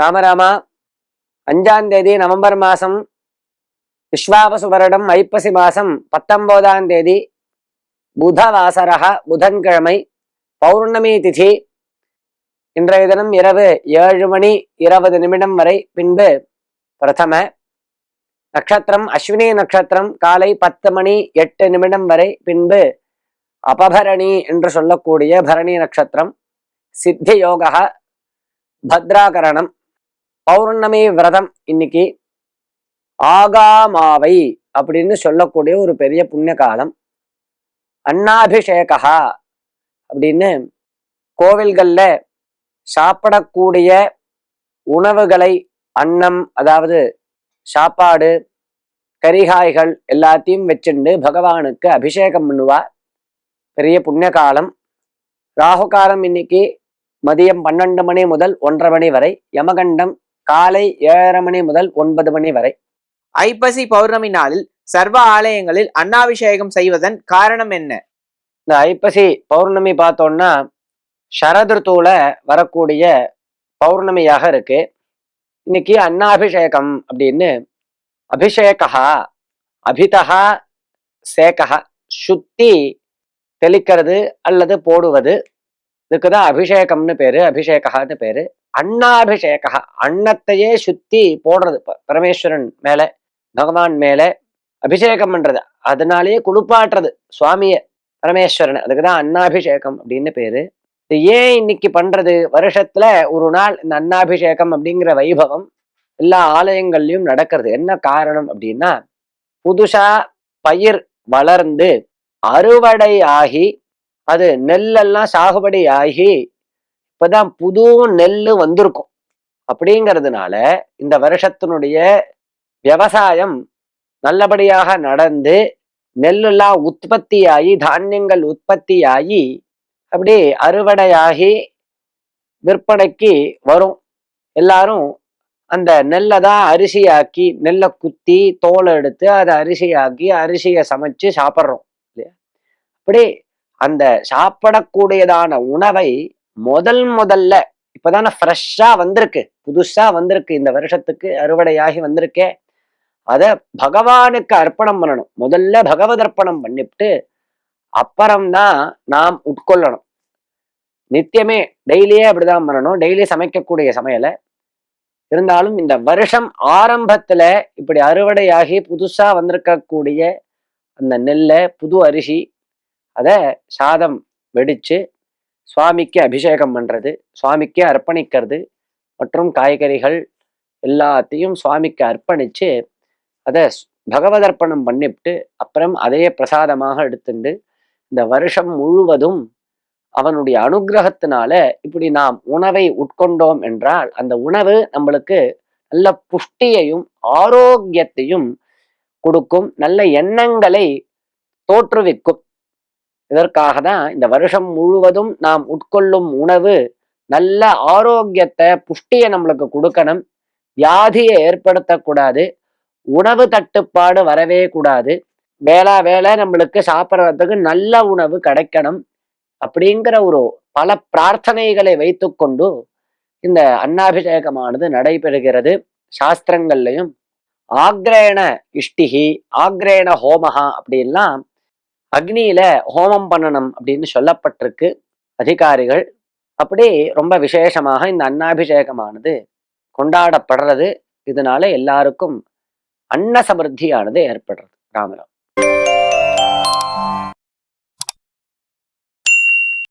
ராமராமா அஞ்சாம் தேதி நவம்பர் மாதம் விஸ்வாபசு வருடம் ஐப்பசி மாதம் பத்தொம்போதாம் தேதி புதவாசரக புதன்கிழமை பௌர்ணமி திதி. இன்றைய தினம் இரவு ஏழு மணி இருபது நிமிடம் வரை பின்பு பிரதம. நட்சத்திரம் அஸ்வினி நட்சத்திரம் காலை பத்து மணி எட்டு நிமிடம் வரை பின்பு அபபரணி என்று சொல்லக்கூடிய பரணி நட்சத்திரம். சித்தி யோகா பத்ராகரணம். பௌர்ணமி விரதம் இன்னைக்கு ஆகாமாவை அப்படின்னு சொல்லக்கூடிய ஒரு பெரிய புண்ணிய காலம் அன்னாபிஷேகா அப்படின்னு கோவில்களில் சாப்பிடக்கூடிய உணவுகளை அன்னம் அதாவது சாப்பாடு கரிகாய்கள் எல்லாத்தையும் வச்சுண்டு பகவானுக்கு அபிஷேகம் பண்ணுவா பெரிய புண்ணிய காலம் ராகு காலம் இன்னைக்கு மதியம் பன்னெண்டு மணி முதல் ஒன்றரை மணி வரை யமகண்டம் காலை ஏழரை மணி முதல் ஒன்பது மணி வரை. ஐப்பசி பௌர்ணமி நாளில் சர்வ ஆலயங்களில் அன்னாபிஷேகம் செய்வதன் காரணம் என்ன? இந்த ஐப்பசி பௌர்ணமி பார்த்தோம்னா சரதுருத்தூல வரக்கூடிய பௌர்ணமியாக இருக்கு. இன்னைக்கு அன்னாபிஷேகம் அப்படின்னு அபிஷேகா அபிதகா சேகா சுத்தி தெளிக்கிறது அல்லது போடுவது. இதுக்கு தான் அபிஷேகம்னு பேரு அபிஷேகான்னு பேரு. அன்னாபிஷேகா அன்னத்தையே சுத்தி போடுறது. ப- பரமேஸ்வரன் மேல பகவான் மேல அபிஷேகம் பண்றது. அதனாலேயே குளிப்பாட்டுறது. சுவாமிய பரமேஸ்வரன். அதுக்குதான் அன்னாபிஷேகம் அப்படின்னு பேரு. இது ஏன் இன்னைக்கு பண்றது? வருஷத்துல ஒரு நாள் இந்த அன்னாபிஷேகம் அப்படிங்கிற வைபவம் எல்லா ஆலயங்கள்லயும் நடக்கிறது. என்ன காரணம் அப்படின்னா புதுசா பயிர் வளர்ந்து அறுவடை ஆகி அது நெல்லெல்லாம் சாகுபடி ஆகி இப்பதான் புது நெல் வந்திருக்கும். அப்படிங்கிறதுனால இந்த வருஷத்தினுடைய விவசாயம் நல்லபடியாக நடந்து நெல்லெல்லாம் உற்பத்தியாகி தானியங்கள் உற்பத்தியாகி அப்படி அறுவடையாகி விற்பனைக்கு வரும். எல்லாரும் அந்த நெல்லை தான் அரிசியாக்கி நெல்லை குத்தி தோலை எடுத்து அதை அரிசியாக்கி அரிசியை சமைச்சு சாப்பிட்றோம் இல்லையா? அப்படி அந்த சாப்பிடக்கூடியதான உணவை முதல் முதல்ல இப்பதானே ஃப்ரெஷ்ஷா வந்திருக்கு. புதுசா வந்திருக்கு. இந்த வருஷத்துக்கு அறுவடையாகி வந்திருக்கே. அதை பகவானுக்கு அர்ப்பணம் பண்ணணும். முதல்ல பகவத் அர்ப்பணம் பண்ணிவிட்டு அப்புறம்தான் நாம் உட்கொள்ளணும். நித்தியமே டெய்லியே அப்படிதான் பண்ணணும். டெய்லி சமைக்கக்கூடிய சமையலை. இருந்தாலும் இந்த வருஷம் ஆரம்பத்துல இப்படி அறுவடையாகி புதுசா வந்திருக்கக்கூடிய அந்த நெல்லை புது அரிசி அதை சாதம் வெடிச்சு சுவாமிக்கு அபிஷேகம் பண்ணுறது சுவாமிக்கு அர்ப்பணிக்கிறது மற்றும் காய்கறிகள் எல்லாத்தையும் சுவாமிக்கு அர்ப்பணித்து அதை பகவதர்ப்பணம் பண்ணிவிட்டு அப்புறம் அதையே பிரசாதமாக எடுத்துண்டு இந்த வருஷம் முழுவதும் அவனுடைய அனுகிரகத்தினால இப்படி நாம் உணவை உட்கொண்டோம் என்றால் அந்த உணவு நம்மளுக்கு நல்ல புஷ்டியையும் ஆரோக்கியத்தையும் கொடுக்கும் நல்ல எண்ணங்களை தோற்றுவிக்கும். இதற்காக தான் இந்த வருஷம் முழுவதும் நாம் உட்கொள்ளும் உணவு நல்ல ஆரோக்கியத்தை புஷ்டியை நம்மளுக்கு கொடுக்கணும். வியாதியை ஏற்படுத்தக்கூடாது. உணவு தட்டுப்பாடு வரவே கூடாது. வேளா வேலை நம்மளுக்கு சாப்பிட்றதுக்கு நல்ல உணவு கிடைக்கணும் அப்படிங்கிற ஒரு பல பிரார்த்தனைகளை வைத்துக்கொண்டு இந்த அன்னாபிஷேகமானது நடைபெறுகிறது. சாஸ்திரங்கள்லையும் ஆக்ரேண இஷ்டிகி ஆக்ரேண ஹோமஹா அப்படின்லாம் அக்னியில ஹோமம் பண்ணணும் அப்படின்னு சொல்லப்பட்டிருக்கு அதிகாரிகள். அப்படி ரொம்ப விசேஷமாக இந்த அன்னாபிஷேகமானது கொண்டாடப்படுறது. இதனால எல்லாருக்கும் அன்ன சமிருத்தியானது ஏற்படுறது. ராமராம்